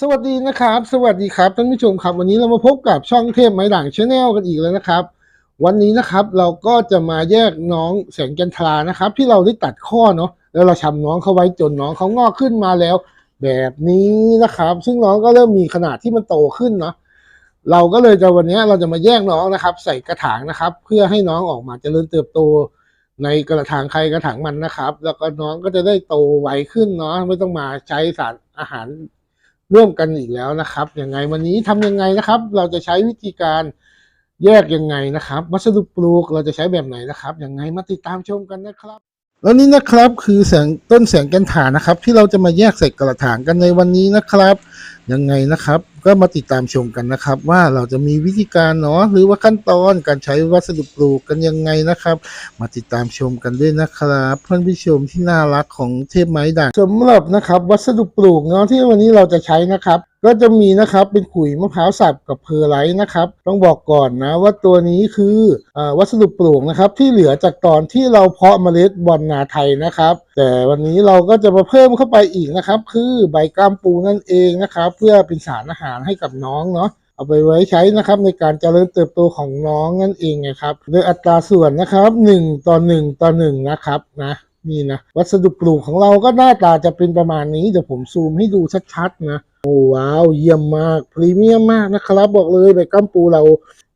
สวัสดีนะครับ สวัสดีครับท่านผู้ชมครับ วันนี้เรามาพบกับช่องเทพไม้ด่างชาแนลกันอีกแล้วนะครับ วันนี้นะครับเราก็จะมาแยกน้องแสงจันทรานะครับ ที่เราได้ตัดข้อเนาะแล้วเราชำน้องเขาไว้จนน้องเขางอกขึ้นมาแล้ว แบบนี้นะครับ ซึ่งน้องก็เริ่มมีขนาดที่มันโตขึ้นเนาะเราก็เลยจะวันนี้เราจะมาแยกน้องนะครับ ใส่กระถางนะครับ เพื่อให้น้องออกมาเจริญเติบโต ในกระถางใครกระถางมันนะครับ แล้วก็น้องก็จะได้โตไวขึ้นเนาะไม่ต้องมาใช้สารอาหาร ร่วมกันอีกแล้วนะครับยังไงวันนี้ทำยังไงนะครับ เราจะใช้วิธีการแยกยังไงนะครับ วัสดุปลูกเราจะใช้แบบไหนนะครับยังไงมาติดตามชมกันนะครับ แล้วนี่นะครับคือแสงต้นแสงกันถานนะครับ ที่เราจะมาแยกใส่กระถางกันในวันนี้นะครับ ยังไงนะครับ ก็มาติดตามชมกันนะครับ ว่าเราจะมีวิธีการเนาะหรือว่าขั้นตอนการใช้วัสดุปลูกกันยังไงนะครับ มาติดตามชมกันด้วยนะครับเพื่อนผู้ชมที่น่ารักของเทพไม้ด่างสำหรับนะครับ วัสดุปลูกเนาะที่วันนี้เราจะใช้นะครับ ก็จะมีนะครับเป็นขุยมะพร้าวสับกับเพอร์ไลท์นะครับต้องบอกก่อนนะว่าตัวนี้คืออวัสดุปลูกนะครับที่เหลือจากตอนที่เราเพาะเมล็ดบอลนาไทยนะครับ แต่วันนี้เราก็จะมาเพิ่มเข้าไปอีกนะครับ คือใบกล้ามปูนั่นเองนะครับ เพื่อเป็นสารอาหารให้กับน้องเนาะเอาไปไว้ใช้นะครับในการเจริญเติบโตของน้องนั่นเองนะครับ โดยอัตราส่วนนะครับ1ต่อ1ต่อ1นะครับนะนี่นะวัสดุปลูกของเราก็หน้าตาจะเป็นประมาณนี้เดี๋ยวผมซูมให้ดูชัดๆนะ อ้ว้าวเยี่ยมมากพรีเมียมมากนะครับ บอกเลยใบกัมปูเรา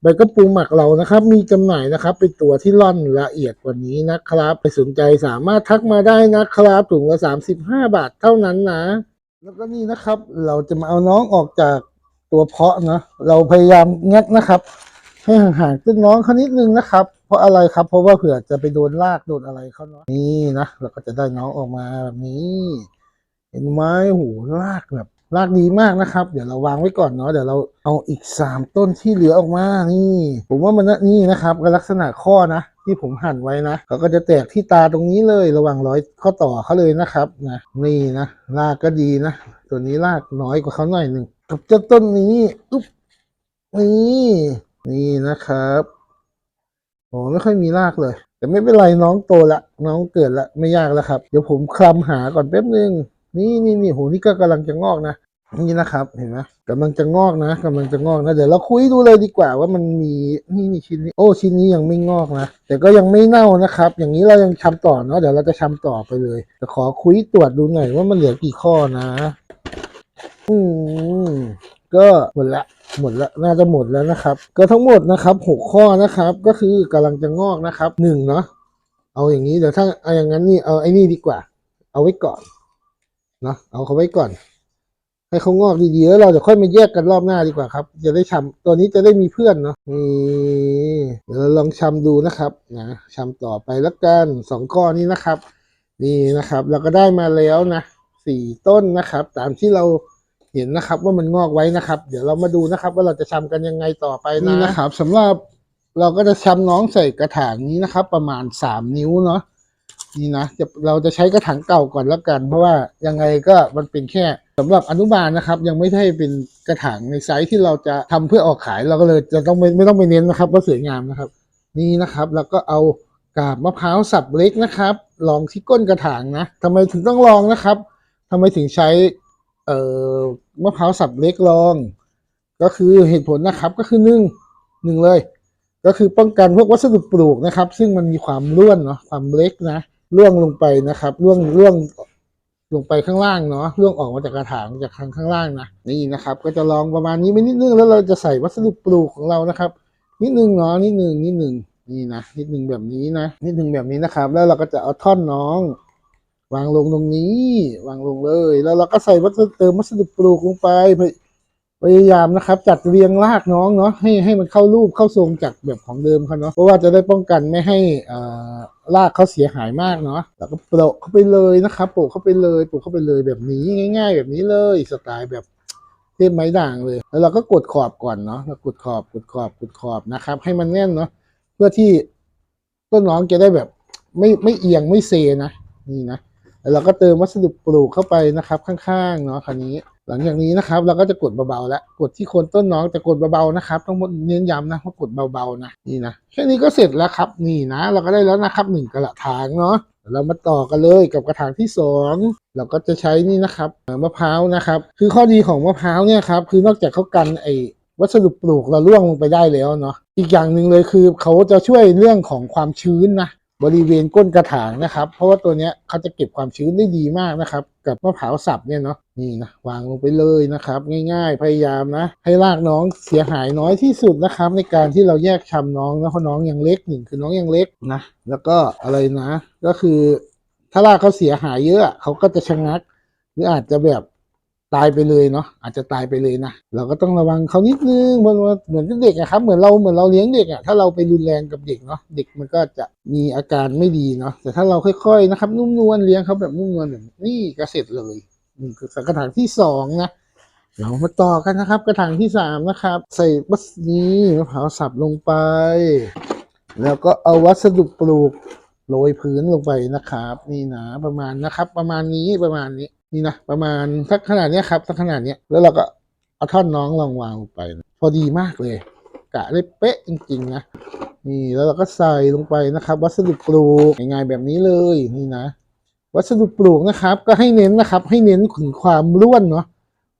ใบกัมปูหมักเรานะครับ มีจำหน่ายนะครับ เป็นตัวที่ร่อนละเอียดกว่านี้นะครับไปสนใจสามารถทักมาได้นะครับถุงละ 35 บาทเท่านั้นนะ แล้วก็นี่นะครับ เราจะมาเอาน้องออกจากตัวเพาะนะเราพยายามงัดนะครับ ให้ห่างๆต้นน้องเขานิดนึงนะครับ เพราะอะไรครับ เพราะว่าเผื่อจะไปโดนรากโดนอะไรเขาเนาะนี่นะเราก็จะได้น้องออกมาแบบนี้ เห็นไหมโหรากแบบรากดีมากนะครับ เดี๋ยวเราวางไว้ก่อนเนาะเดี๋ยวเราเอาอีกสามต้นที่เหลือออกมานี่ ผมว่ามันนี่นะครับก็ลักษณะข้อนะ ที่ผมหั่นไว้นะเขาก็จะแตกที่ตาตรงนี้เลยระหว่างร้อยข้อต่อเขาเลยนะครับนะนี่นะรากก็ดีนะ ตัวนี้รากน้อยกว่าเขาหน่อยหนึ่งกับเจ้าต้นนี้อุ๊บนี่นี่นะครับโอ้ไม่ค่อยมีรากเลย แต่ไม่เป็นไรน้องโตละ น้องเกิดละไม่ยากแล้วครับ เดี๋ยวผมคลำหาก่อนแป๊บนึง นี่นี่นี่โหนี่ก็กำลังจะงอกนะนี่นะครับ เห็นไหมกำลังจะงอกนะกำลังจะงอกนะ เดี๋ยวเราคุยดูเลยดีกว่าว่ามันมีนี่นี่ชิ้นนี้ โอ้ชิ้นนี้ยังไม่งอกนะ แต่ก็ยังไม่เน่านะครับ อย่างนี้เรายังชำต่อเนาะเดี๋ยวเราจะชำต่อไปเลยแต่ขอคุยตรวจดูหน่อยว่ามันเหลือกี่ข้อนะ อืมก็หมดละหมดละน่าจะหมดแล้วนะครับ ก็ทั้งหมดนะครับหกข้อนะครับ ก็คือกำลังจะงอกนะครับหนึ่งเนาะเอาอย่างนี้เดี๋ยวถ้าเอาอย่างนั้นนี่เอาไอ้นี่ดีกว่า เอาไว้ก่อน นาะเอาเขาไว้ก่อน ให้เขางอกดีๆแล้วเราจะค่อยมาแยกกันรอบหน้าดีกว่าครับ จะได้ชำตัวนี้จะได้มีเพื่อนเนาะนี่เดี๋ยวเราลองชำดูนะครับนะชำต่อไปแล้วกันสองข้อนนี้นะครับ นี่นะครับ เราก็ได้มาแล้วนะสี่ต้นนะครับ ตามที่เราเห็นนะครับว่ามันงอกไว้นะครับ เดี๋ยวเรามาดูนะครับ ว่าเราจะชำกันยังไงต่อไปนะนะครับสำหรับเราก็จะชำน้องใส่กระถางนี้นะครับ ประมาณสามนิ้วเนาะ นี่นะเราจะใช้กระถางเก่าก่อนแล้วกัน เพราะว่ายังไงก็มันเป็นแค่สำหรับอนุบาลนะครับ ยังไม่ใช่เป็นกระถางในไซส์ที่เราจะทำเพื่อออกขายเราก็เลยจะต้องไม่ไม่ต้องไปเน้นนะครับว่าสวยงามนะครับ นี่นะครับแล้วก็เอากาบมะพร้าวสับเล็กนะครับลองที่ก้นกระถางนะทำไมถึงต้องลองนะครับทำไมถึงใช้เอ่อมะพร้าวสับเล็กลอง ก็คือเหตุผลนะครับก็คือหนึ่งหนึ่งเลย ก็คือป้องกันพวกวัสดุปลูกนะครับ ซึ่งมันมีความร่วนเนาะความเล็กนะ ร่วงลงไปนะครับร่วงร่วงลงไปข้างล่างเนาะร่วงออกมาจากกระถางจากข้างข้างล่างนะนี่นะครับ ก็จะลองประมาณนี้ไปนิดนึงแล้วเราจะใส่วัสดุปลูกของเรานะครับ นิดนึงเนาะนิดนึงนิดนึงนี่นะนิดนึงแบบนี้นะนิดนึงแบบนี้นะครับ แล้วเราก็จะเอาท่อนน้อง วางลงตรงนี้ วางลงเลย แล้วเราก็ใส่วัสดุเติมวัสดุปลูกลงไป พยายามนะครับ จัดเรียงรากน้องเนาะให้ให้มันเข้ารูปเข้าทรงจากแบบของเดิมเขาเนาะเพราะว่าจะได้ป้องกันไม่ให้อ่ารากเขาเสียหายมากเนาะแล้วก็โปะเข้าไปเลยนะครับโปะเข้าไปเลยโปะเข้าไปเลยแบบนี้ง่าย ๆ แบบนี้เลยสไตล์แบบเทพไม้ด่างเลย แล้วเราก็กดขอบก่อนเนาะเรากดขอบกดขอบกดขอบนะครับ ให้มันแน่นเนาะเพื่อที่ต้นน้องจะได้แบบไม่ไม่เอียงไม่เซนะนี่นะแล้วเราก็เติมวัสดุปลูกเข้าไปนะครับ ข้างๆเนาะคันนี้ หลังจากนี้นะครับเราก็จะกดเบาๆแล้วกดที่โคนต้นน้องแต่กดเบาๆนะครับต้องเน้นย้ำนะว่ากดเบาๆนะนี่นะแค่นี้ก็เสร็จแล้วครับนี่นะ เราก็ได้แล้วนะครับหนึ่งกระถางเนาะเรามาต่อกันเลยกับกระถางที่สองเราก็จะใช้นี่นะครับมะพร้าวนะครับ คือข้อดีของมะพร้าวเนี่ยครับคือนอกจากเขากันไอวัสดุปลูกเราล่วงลงไปได้แล้วเนาะอีกอย่างหนึ่งเลยคือเขาจะช่วยเรื่องของความชื้นนะ บริเวณก้นกระถางนะครับ เพราะว่าตัวเนี้ยเขาจะเก็บความชื้นได้ดีมากนะครับ กับมะพร้าวสับเนี่ยเนาะนี่นะวางลงไปเลยนะครับ ง่ายๆพยายามนะ ให้รากน้องเสียหายน้อยที่สุดนะครับ ในการที่เราแยกชำน้องนะเพราะน้องยังเล็กหนึ่งคือน้องยังเล็กนะแล้วก็อะไรนะ ก็คือถ้ารากเขาเสียหายเยอะเขาก็จะชะงัก หรืออาจจะแบบ ตายไปเลยเนาะอาจจะตายไปเลยนะเราก็ต้องระวังเขานิดนึงเหมือนเหมือนกับเด็กอะครับเหมือนเราเหมือนเราเลี้ยงเด็กอะถ้าเราไปรุนแรงกับเด็กเนาะเด็กมันก็จะมีอาการไม่ดีเนาะแต่ถ้าเราค่อยๆนะครับ นุ่มนวลเลี้ยงเขาแบบนุ่มนวลแบบนี่ก็เสร็จเลยนี่คือกระถางที่สองนะเรามาต่อกันนะครับ กระถางที่สามนะครับ ใส่บัสนี้มะพร้าวสับลงไป แล้วก็เอาวัสดุปลูกโรยพื้นลงไปนะครับ นี่นะประมาณนะครับ ประมาณนี้ประมาณนี้ นี่นะประมาณสักขนาดเนี้ยครับสักขนาดเนี้ยแล้วเราก็เอาท่อนน้องลองวางลงไปนะพอดีมากเลย กะได้เป๊ะจริง ๆ นะนี่แล้วเราก็ใส่ลงไปนะครับ วัสดุปลูกง่ายๆแบบนี้เลยนี่นะ วัสดุปลูกนะครับ ก็ให้เน้นนะครับ ให้เน้นถึงความร่วนเนาะ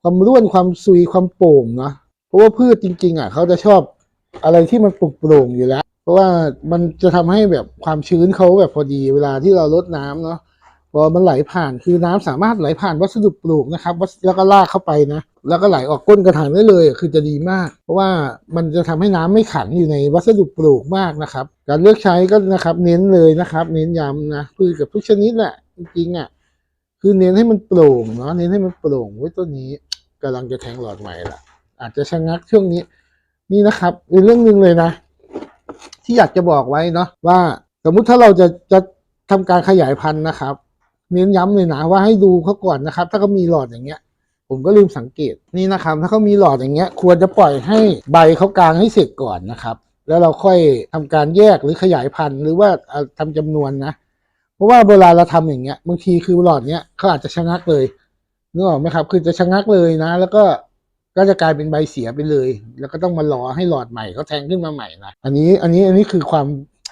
ความร่วนความซุยความโป่งเนาะเพราะว่าพืชจริง ๆอะเขาจะชอบอะไรที่มันปลุกโปร่งอยู่แล้ว เพราะว่ามันจะทำให้แบบความชื้นเขาแบบพอดีเวลาที่เราลดน้ำเนาะ พอมันไหลผ่านคือน้ำสามารถไหลผ่านวัสดุปลูกนะครับแล้วก็ลากเข้าไปนะแล้วก็ไหลออกก้นกระถางได้เลย คือจะดีมาก เพราะว่ามันจะทำให้น้ำไม่ขังอยู่ในวัสดุปลูกมากนะครับ การเลือกใช้ก็นะครับเน้นเลยนะครับ เน้นย้ำนะพืชกับทุกชนิดแหละจริงๆอะคือเน้นให้มันโปร่งเนาะเน้นให้มันโปร่งไว้ยตัวนี้กำลังจะแทงหลอดใหม่ละอาจจะชะงักช่วงนี้ นี่นะครับอีกเรื่องหนึ่งเลยนะ ที่อยากจะบอกไว้เนาะว่าสมมุติถ้าเราจะจะทำการขยายพันธุ์นะครับ เน้นย้ำเลยนะว่าให้ดูเขาก่อนนะครับ ถ้าเขามีหลอดอย่างเงี้ย ผมก็ลืมสังเกตนี่นะครับ ถ้าเขามีหลอดอย่างเงี้ย ควรจะปล่อยให้ใบเขากลางให้เสร็จก่อนนะครับ แล้วเราค่อยทำการแยกหรือขยายพันธุ์หรือว่าอ่าทำจำนวนนะเพราะว่าเวลาเราทำอย่างเงี้ยบางทีคือหลอดเนี้ยเขาอาจจะชะงักเลยนึกออกไหมครับ คือจะชะงักเลยนะ แล้วก็ก็จะกลายเป็นใบเสียไปเลย แล้วก็ต้องมารอให้หลอดใหม่เขาแทงขึ้นมาใหม่นะอันนี้อันนี้อันนี้คือความ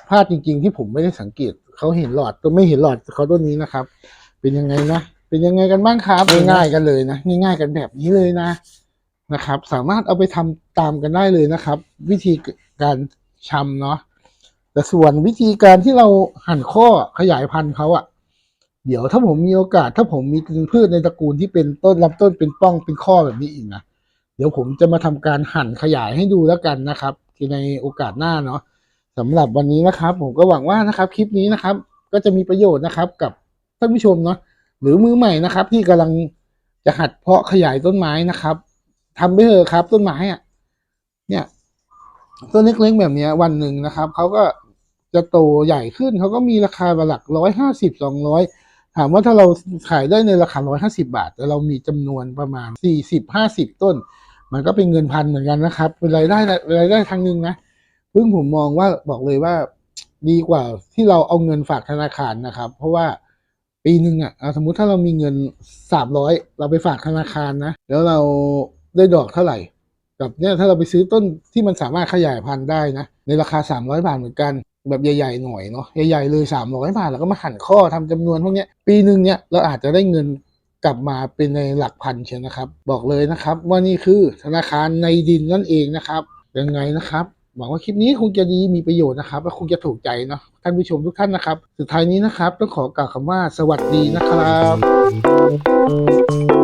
พลาดจริง ๆ ที่ผมไม่ได้สังเกต เขาเห็นหลอดตัวไม่เห็นหลอดเขาตัวนี้นะครับ เป็นยังไงนะเป็นยังไงกันบ้างครับง่ายๆกันเลยนะง่ายๆกันแบบนี้เลยนะนะครับ สามารถเอาไปทำตามกันได้เลยนะครับ วิธีการชำเนาะแต่ส่วนวิธีการที่เราหั่นข้อขยายพันธุ์เขาอะเดี๋ยวถ้าผมมีโอกาส ถ้าผมมีพืชในตระกูลที่เป็นต้นลำต้นเป็นป้องเป็นข้อแบบนี้อีกนะเดี๋ยวผมจะมาทำการหั่นขยายให้ดูแล้วกันนะครับที่ในโอกาสหน้าเนาะ สำหรับวันนี้นะครับ ผมก็หวังว่านะครับคลิปนี้นะครับ ก็จะมีประโยชน์นะครับกับท่านผู้ชมเนาะหรือมือใหม่นะครับ ที่กำลังจะหัดเพาะขยายต้นไม้นะครับทำไปเถอะครับ ต้นไม้อะเนี่ยต้นเล็กๆแบบนี้วันหนึ่งนะครับเขาก็จะโตใหญ่ขึ้นเขาก็มีราคาหลักร้อยห้าสิบสองร้อยถามว่าถ้าเราขายได้ในราคาร้อยห้าสิบาท แต่เรามีจำนวนประมาณสี่สิบห้าสิบต้น มันก็เป็นเงินพันเหมือนกันนะครับ เป็นรายได้รายได้ทางหนึ่งนะ ซึ่งผมมองว่าบอกเลยว่าดีกว่าที่เราเอาเงินฝากธนาคารนะครับ เพราะว่าปีหนึ่งอะอะสมมุติถ้าเรามีเงินสามร้อยเราไปฝากธนาคารนะ แล้วเราได้ดอกเท่าไหร่กับเนี่ยถ้าเราไปซื้อต้นที่มันสามารถขยายพันธุ์ได้นะ ในราคา 300 บาทเหมือนกัน แบบใหญ่ๆหน่อยเนาะใหญ่ๆเลย 300 บาท แล้วก็มาหั่นข้อทำจำนวนพวกเนี้ยปีหนึ่งเนี่ยเราอาจจะได้เงินกลับมาเป็นในหลักพันเชียวนะครับ บอกเลยนะครับ ว่านี่คือธนาคารในดินนั่นเองนะครับยังไงนะครับ หวังว่าคลิปนี้คงจะดีมีประโยชน์นะครับและคงจะถูกใจเนาะท่านผู้ชมทุกท่านนะครับ สุดท้ายนี้นะครับ ต้องขอกล่าวคำว่าสวัสดีนะครับ